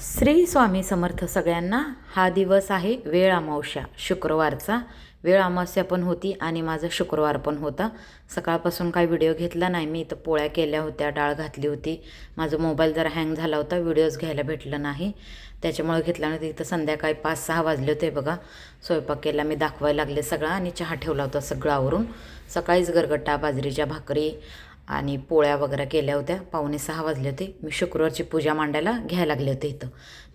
श्री स्वामी समर्थ सगळ्यांना हा दिवस आहे वेळ अमावस्या शुक्रवारचा. वेळ अमावस्या पण होती आणि माझा शुक्रवार पण होता. सकाळपासून काही व्हिडिओ घेतला नाही. मी इथं पोळ्या केल्या होत्या डाळ घातली होती. माझा मोबाईल जरा हँग झाला होता व्हिडिओज घ्यायला भेटलं नाही. त्याच्यामुळे घेतला इथं संध्याकाळी पाच सहा वाजले होते बघा. स्वयंपाक केला मी दाखवायला लागले सगळा आणि चहा ठेवला होता सगळं आवरून. सकाळीच गरगट्टा बाजरीच्या भाकरी आणि पोळ्या वगैरे केल्या होत्या. पावणे सहा वाजले होते. मी शुक्रवारची पूजा मांडायला घ्यायला लागले होते इथं.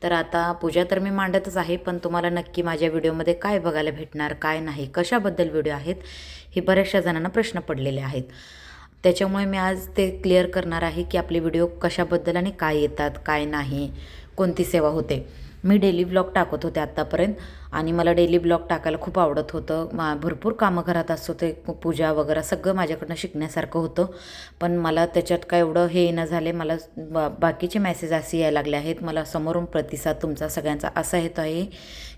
तर आता पूजा तर मी मांडतच आहे पण तुम्हाला नक्की माझ्या व्हिडिओमध्ये काय बघायला भेटणार काय नाही कशाबद्दल व्हिडिओ आहेत हे बऱ्याचशा जणांना प्रश्न पडलेले आहेत. त्याच्यामुळे मी आज ते क्लिअर करणार आहे की आपले व्हिडिओ कशाबद्दल आणि काय येतात काय नाही कोणती सेवा होते. मी डेली ब्लॉग टाकत होते आत्तापर्यंत आणि मला डेली ब्लॉग टाकायला खूप आवडत होतं. मा भरपूर कामं घरात असतो ते पूजा वगैरे सगळं माझ्याकडनं शिकण्यासारखं होतं. पण मला त्याच्यात काय एवढं हे न झाले मला बा बाकीचे मेसेज असे यायला लागले आहेत. मला समोरून प्रतिसाद तुमचा सगळ्यांचा असा येतो आहे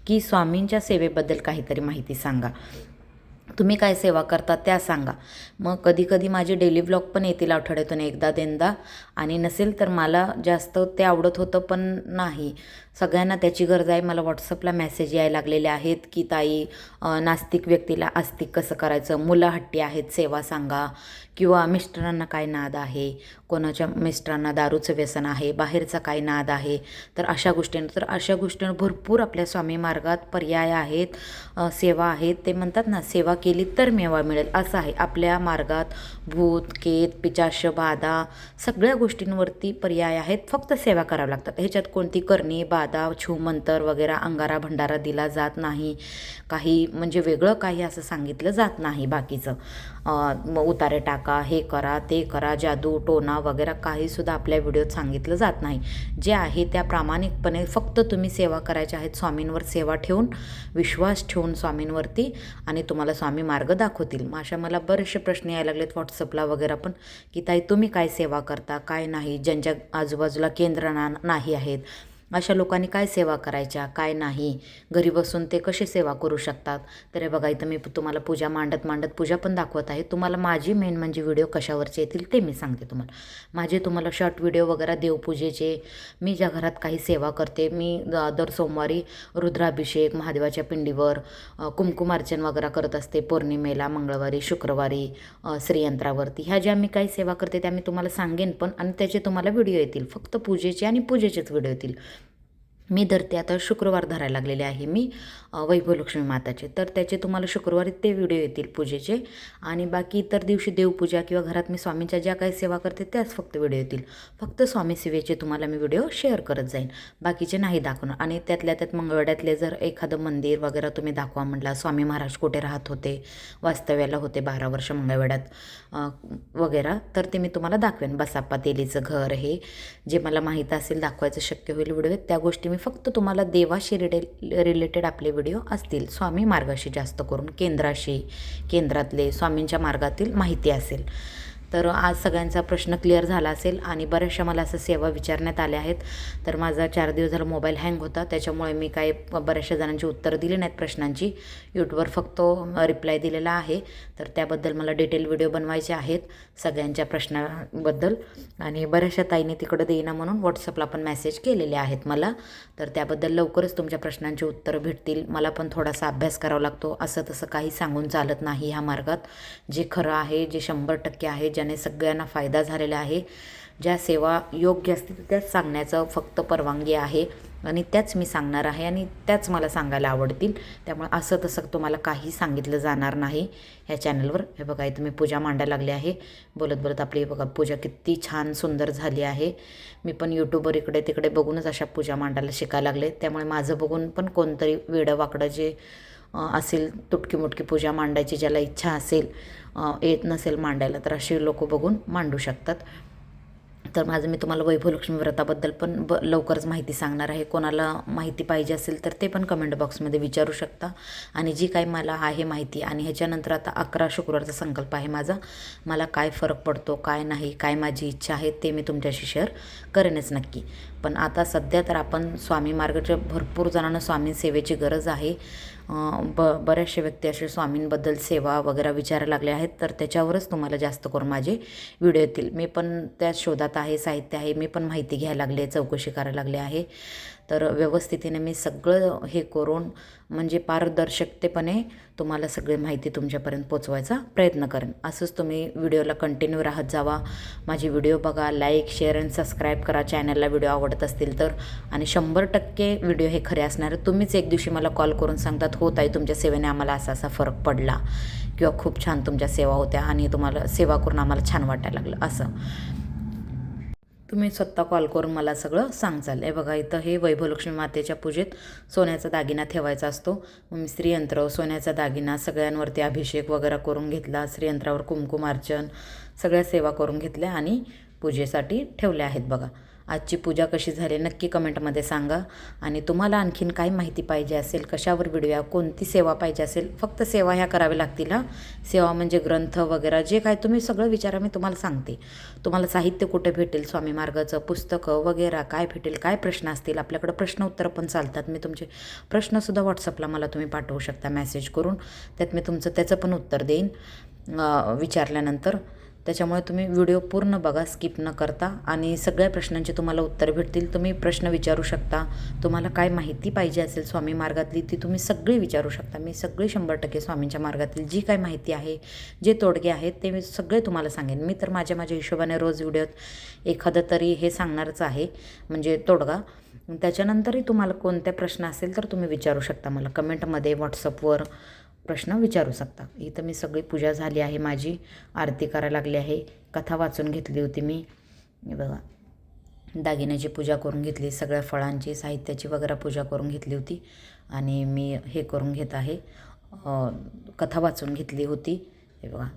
की स्वामींच्या सेवेबद्दल काहीतरी माहिती सांगा. तुम्ही काय सेवा करता त्या सांगा. मग कधीकधी माझे डेली ब्लॉग पण येतील आठवड्यातून एकदा दोनदा. आणि नसेल तर मला जास्त ते आवडत होतं पण नाही. सगळ्यांना त्याची गरज आहे. मला व्हॉट्सअपला मेसेज यायला लागलेले आहेत की ताई नास्तिक व्यक्तीला आस्तिक कसं करायचं? मुलं हट्टी आहेत सेवा सांगा. किंवा मिस्टरांना काय नाद आहे? कोणाच्या मिस्टरांना दारूचं व्यसन आहे? बाहेरचा काय नाद आहे? तर अशा गोष्टींना तर अशा गोष्टींवर भरपूर आपल्या स्वामी मार्गात पर्याय आहेत सेवा आहेत. ते म्हणतात ना सेवा केली तर मेवा मिळेल. असं आहे. आपल्या मार्गात भूत केत पिचाश बाधा सगळ्या गोष्टींवरती पर्याय आहेत. फक्त सेवा कराव्या लागतात. ह्याच्यात कोणती करणी बाधा छूमंतर वगैरे अंगारा भंडारा दिला जात नाही. काही म्हणजे वेगळं काही असं सांगितलं जात नाही बाकीचं. मग उतारे टाका हे करा ते करा जादू टोना वगैरे काहीसुद्धा आपल्या व्हिडिओत सांगितलं जात नाही. जे आहे त्या प्रामाणिकपणे फक्त तुम्ही सेवा करायच्या आहेत स्वामींवर सेवा ठेवून विश्वास ठेवून स्वामींवरती आणि तुम्हाला स्वामी मार्ग दाखवतील. मग अशा मला बरेचसे प्रश्न यायला लागलेत व्हॉट्सअपला वगैरे पण की ताई तुम्ही काय सेवा करता काय नाही ज्यांच्या आजूबाजूला केंद्र ना नाही आहेत अशा लोकांनी काय सेवा करायच्या काय नाही? घरी बसून ते कसे सेवा करू शकतात? तर हे बघा इथं मी तुम्हाला पूजा मांडत मांडत पूजा पण दाखवत आहे. तुम्हाला माझी मेन म्हणजे व्हिडिओ कशावरचे येतील ते मी सांगते तुम्हाला. माझे तुम्हाला शॉर्ट व्हिडिओ वगैरे देवपूजेचे मी ज्या घरात काही सेवा करते मी दर सोमवारी रुद्राभिषेक महादेवाच्या पिंडीवर कुमकुमार्चन वगैरे करत असते पौर्णिमेला मंगळवारी शुक्रवारी श्रीयंत्रावरती. ह्या ज्या मी काही सेवा करते त्या मी तुम्हाला सांगेन पण आणि त्याचे तुम्हाला व्हिडिओ येतील. फक्त पूजेचे आणि पूजेचेच व्हिडिओ येतील. मी धरते. आता शुक्रवार धरायला लागलेले आहे मी वैभवलक्ष्मी माताचे. तर त्याचे तुम्हाला शुक्रवारी ते व्हिडिओ येतील पूजेचे. आणि बाकी इतर दिवशी देवपूजा किंवा घरात मी स्वामींच्या ज्या काही सेवा करते त्याच फक्त व्हिडिओ येतील. फक्त स्वामी सेवेचे तुम्हाला मी व्हिडिओ शेअर करत जाईन. बाकीचे नाही दाखवणार. आणि त्यातल्या त्यात मंगळवाड्यातले जर एखादं मंदिर वगैरे तुम्ही दाखवा म्हटला स्वामी महाराज कुठे राहत होते वास्तव्याला होते बारा वर्ष मंगळवाड्यात वगैरे तर ते मी तुम्हाला दाखवेन. बसाप्पा तेलीचं घर हे जे मला माहीत असेल दाखवायचं शक्य होईल व्हिडिओ त्या गोष्टी मी फक्त तुम्हाला देवाशी रिडे रिलेटेड आपले व्हिडिओ असतील. स्वामी मार्गाशी जास्त करून केंद्राशी केंद्रातले स्वामींच्या मार्गातील माहिती असेल. तर आज सगळ्यांचा प्रश्न क्लिअर झाला असेल आणि बऱ्याचशा मला असं सेवा विचारण्यात आल्या आहेत. तर माझा चार दिवस झाला मोबाईल हँग होता. त्याच्यामुळे मी काही बऱ्याचशा जणांची उत्तरं दिली नाहीत प्रश्नांची. यूट्यूबवर फक्त रिप्लाय दिलेला आहे. तर त्याबद्दल मला डिटेल व्हिडिओ बनवायचे आहेत सगळ्यांच्या प्रश्नाबद्दल. आणि बऱ्याचशा ताईने तिकडं देईना म्हणून व्हॉट्सअपला पण मेसेज केलेले आहेत मला. तर त्याबद्दल लवकरच तुमच्या प्रश्नांची उत्तरं भेटतील. मला पण थोडासा अभ्यास करावा लागतो. असं तसं काही सांगून चालत नाही ह्या मार्गात. जे खरं आहे जे शंभर टक्के आहे ज्याने सगळ्यांना फायदा झालेला आहे. ज्या सेवा योग्य असतील त्याच सांगण्याचं फक्त परवानगी आहे. आणि त्याच मी सांगणार आहे आणि त्याच मला सांगायला आवडतील. त्यामुळे असं तसं तुम्हाला काही सांगितलं जाणार नाही. ह्या चॅनलवर हे बघा इथं मी पूजा मांडायला लागली आहे. बोलत बोलत आपली बघा पूजा किती छान सुंदर झाली आहे. मी पण यूट्यूबवर इकडे तिकडे बघूनच अशा पूजा मांडायला शिकायला लागले. त्यामुळे माझं बघून पण कोणतरी वेडं वाकडं जे असेल तुटकी मुटकी पूजा मांडायची ज्याला इच्छा असेल येत नसेल मांडायला तर असे लोक बघून मांडू शकतात. तर माझं मी तुम्हाला वैभवलक्ष्मी व्रताबद्दल पण ब लवकरच माहिती सांगणार आहे. कोणाला माहिती पाहिजे असेल तर ते पण कमेंट बॉक्समध्ये विचारू शकता. आणि जी काही मला आहे माहिती आणि ह्याच्यानंतर आता अकरा शुक्रवारचा संकल्प आहे माझा मला काय फरक पडतो काय नाही काय माझी इच्छा आहे ते मी तुमच्याशी शेअर करेनच नक्की. पण आता सध्या तर आपण स्वामी मार्गाच्या भरपूर जणांना स्वामी सेवेची गरज आहे. ब बऱ्याचशा व्यक्ती असे स्वामींबद्दल सेवा वगैरे विचारायला लागले आहेत. तर त्याच्यावरच तुम्हाला जास्त करून माझे व्हिडिओ येतील. मी पण त्या शोधात आहे साहित्य आहे. मी पण माहिती घ्यायला लागले चौकशी करायला लागले आहे. तर व्यवस्थितीने मी सगळं हे करून म्हणजे पारदर्शकतेपणे तुम्हाला सगळी माहिती तुमच्यापर्यंत पोचवायचा प्रयत्न करेन. असंच तुम्ही व्हिडिओला कंटिन्यू राहत जावा. माझे व्हिडिओ बघा लाईक शेअर आणि सबस्क्राईब करा. चॅनलला व्हिडिओ आवडत असतील तर. आणि शंभर टक्के व्हिडिओ हे खरे असणार. तुम्हीच एक दिवशी मला कॉल करून सांगतात होत आहे तुमच्या सेवेने आम्हाला असा असा फरक पडला. किंवा खूप छान तुमच्या सेवा होत्या आणि तुम्हाला सेवा करून आम्हाला छान वाटायला लागलं. असं. तुम्ही स्वतः कॉल करून मला सगळं सांगचाल हे बघा इथं हे वैभवलक्ष्मी मातेच्या पूजेत सोन्याचा दागिना ठेवायचा असतो. मग मी श्रीयंत्र सोन्याचा दागिना सगळ्यांवरती अभिषेक वगैरे करून घेतला. श्रीयंत्रावर कुमकुमार्चन सगळ्या सेवा करून घेतल्या आणि पूजेसाठी ठेवल्या आहेत बघा. आजची पूजा कशी झाली नक्की कमेंटमध्ये सांगा. आणि तुम्हाला आणखीन काय माहिती पाहिजे असेल कशावर व्हिडिओ कोणती सेवा पाहिजे असेल फक्त सेवा ह्या कराव्या लागतील हा. सेवा म्हणजे ग्रंथ वगैरे जे काय तुम्ही सगळं विचारा मी तुम्हाला सांगते. तुम्हाला साहित्य कुठे भेटेल स्वामी मार्गाचं पुस्तकं वगैरे काय भेटेल काय प्रश्न असतील आपल्याकडं प्रश्न उत्तरं पण चालतात. मी तुमचे प्रश्नसुद्धा व्हॉट्सअपला मला तुम्ही पाठवू शकता मेसेज करून. त्यात मी तुमचं त्याचं पण उत्तर देईन विचारल्यानंतर. त्याच्यामुळे तुम्ही व्हिडिओ पूर्ण बघा स्किप न करता. आणि सगळ्या प्रश्नांची तुम्हाला उत्तर भेटतील. तुम्ही प्रश्न विचारू शकता. तुम्हाला काय माहिती पाहिजे असेल स्वामी मार्गातली ती तुम्ही सगळी विचारू शकता. मी सगळी शंभर टक्के स्वामींच्या मार्गातील जी काय माहिती आहे जे तोडगे आहेत ते मी सगळे तुम्हाला सांगेन. मी तर माझ्या माझ्या हिशोबाने रोज व्हिडिओत एखादं तरी हे सांगणारच आहे म्हणजे तोडगा. त्याच्यानंतरही तुम्हाला कोणत्या प्रश्न असेल तर तुम्ही विचारू शकता मला. कमेंटमध्ये व्हॉट्सअपवर प्रश्न विचारू शकता. इथं मी सगळी पूजा झाली आहे माझी आरती करायला लागली आहे. कथा वाचून घेतली होती मी. बघा दागिन्याची पूजा करून घेतली सगळ्या फळांची साहित्याची वगैरे पूजा करून घेतली होती आणि मी हे करून घेत आहे. कथा वाचून घेतली होती. हे बघा.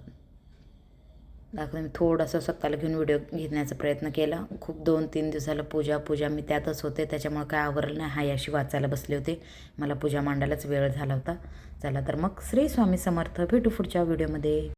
दाखवून मी थोडंसं स्वतःला घेऊन व्हिडिओ घेण्याचा प्रयत्न केला. खूप दोन तीन दिवसाला पूजा पूजा मी त्यातच होते. त्याच्यामुळे काय आवरलं नाही हाय अशी वाचायला बसले होते. मला पूजा मांडायलाच वेळ झाला होता. चला तर मग श्री स्वामी समर्थ भेटू पुढच्या व्हिडिओमध्ये